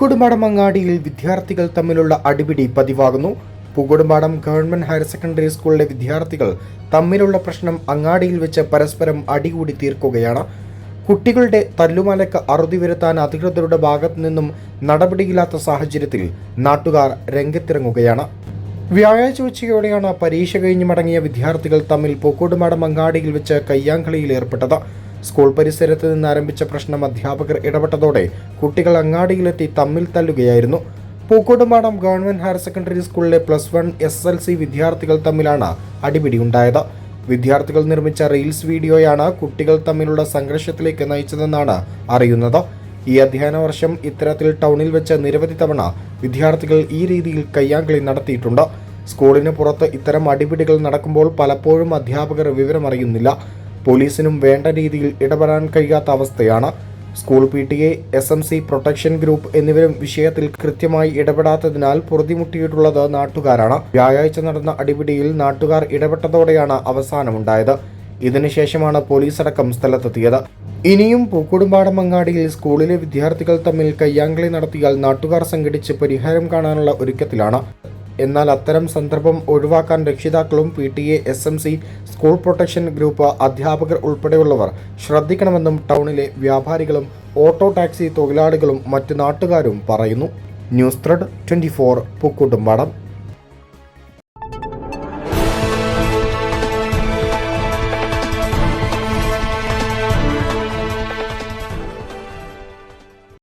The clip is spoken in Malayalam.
പൂക്കോടുംപാടം അങ്ങാടിയിൽ വിദ്യാർത്ഥികൾ തമ്മിലുള്ള അടിപിടി പതിവാകുന്നു. പൂക്കോടുംപാടം ഗവൺമെന്റ് ഹയർ സെക്കൻഡറി സ്കൂളിലെ വിദ്യാർത്ഥികൾ തമ്മിലുള്ള പ്രശ്നം അങ്ങാടിയിൽ വെച്ച് പരസ്പരം അടികൂടി തീർക്കുകയാണ്. കുട്ടികളുടെ തല്ലുമലക്ക് അറുതി വരുത്താൻ അധികൃതരുടെ ഭാഗത്തു നിന്നും നടപടിയില്ലാത്ത സാഹചര്യത്തിൽ നാട്ടുകാർ രംഗത്തിറങ്ങുകയാണ്. വ്യാഴാഴ്ച ഉച്ചയോടെയാണ് പരീക്ഷ കഴിഞ്ഞ് മടങ്ങിയ വിദ്യാർത്ഥികൾ തമ്മിൽ പൂക്കോടുമാടം അങ്ങാടിയിൽ വെച്ച് കയ്യാങ്കളിയിൽ ഏർപ്പെട്ടത്. സ്കൂൾ പരിസരത്ത് നിന്ന് ആരംഭിച്ച പ്രശ്നം അധ്യാപകർ ഇടപെട്ടതോടെ കുട്ടികൾ അങ്ങാടിയിലെത്തി തമ്മിൽ തല്ലുകയായിരുന്നു. പൂക്കോട്ടുമാടം ഗവൺമെന്റ് ഹയർ സെക്കൻഡറി സ്കൂളിലെ plus one S L C വിദ്യാർത്ഥികൾ തമ്മിലാണ് അടിപിടി ഉണ്ടായത് വിദ്യാർത്ഥികൾ നിർമ്മിച്ച റീൽസ് വീഡിയോയാണ് കുട്ടികൾ തമ്മിലുള്ള സംഘർഷത്തിലേക്ക് നയിച്ചതെന്നാണ് അറിയുന്നത്. ഈ അധ്യയന വർഷം ഇത്തരത്തിൽ ടൗണിൽ വെച്ച് നിരവധി തവണ വിദ്യാർത്ഥികൾ ഈ രീതിയിൽ കയ്യാങ്കളി നടത്തിയിട്ടുണ്ട്. സ്കൂളിന് പുറത്ത് ഇത്തരം അടിപിടികൾ നടക്കുമ്പോൾ പലപ്പോഴും അധ്യാപകർ വിവരമറിയുന്നില്ല. പോലീസിനും വേണ്ട രീതിയിൽ ഇടപെടാൻ കഴിയാത്ത അവസ്ഥയാണ്. School P T A S M C protection group എന്നിവരും വിഷയത്തിൽ കൃത്യമായി ഇടപെടാത്തതിനാൽ പൊറുതിമുട്ടിയിട്ടുള്ളത് നാട്ടുകാരാണ്. വ്യാഴാഴ്ച നടന്ന അടിപിടിയിൽ നാട്ടുകാർ ഇടപെട്ടതോടെയാണ് അവസാനമുണ്ടായത്. ഇതിനുശേഷമാണ് പോലീസ് അടക്കം സ്ഥലത്തെത്തിയത്. ഇനിയും പൂക്കുടുംബാടം അങ്ങാടിയിൽ സ്കൂളിലെ വിദ്യാർത്ഥികൾ തമ്മിൽ കയ്യാങ്കളി നടത്തിയാൽ നാട്ടുകാർ സംഘടിച്ച് പരിഹാരം കാണാനുള്ള ഒരുക്കത്തിലാണ്. എന്നാൽ അത്തരം സന്ദർഭം ഒഴിവാക്കാൻ രക്ഷിതാക്കളും P T A S M C school protection group അധ്യാപകർ ഉൾപ്പെടെയുള്ളവർ ശ്രദ്ധിക്കണമെന്നും ടൗണിലെ വ്യാപാരികളും ഓട്ടോ ടാക്സി തൊഴിലാളികളും മറ്റു നാട്ടുകാരും പറയുന്നു. News thread twenty four Pookkottumpadam.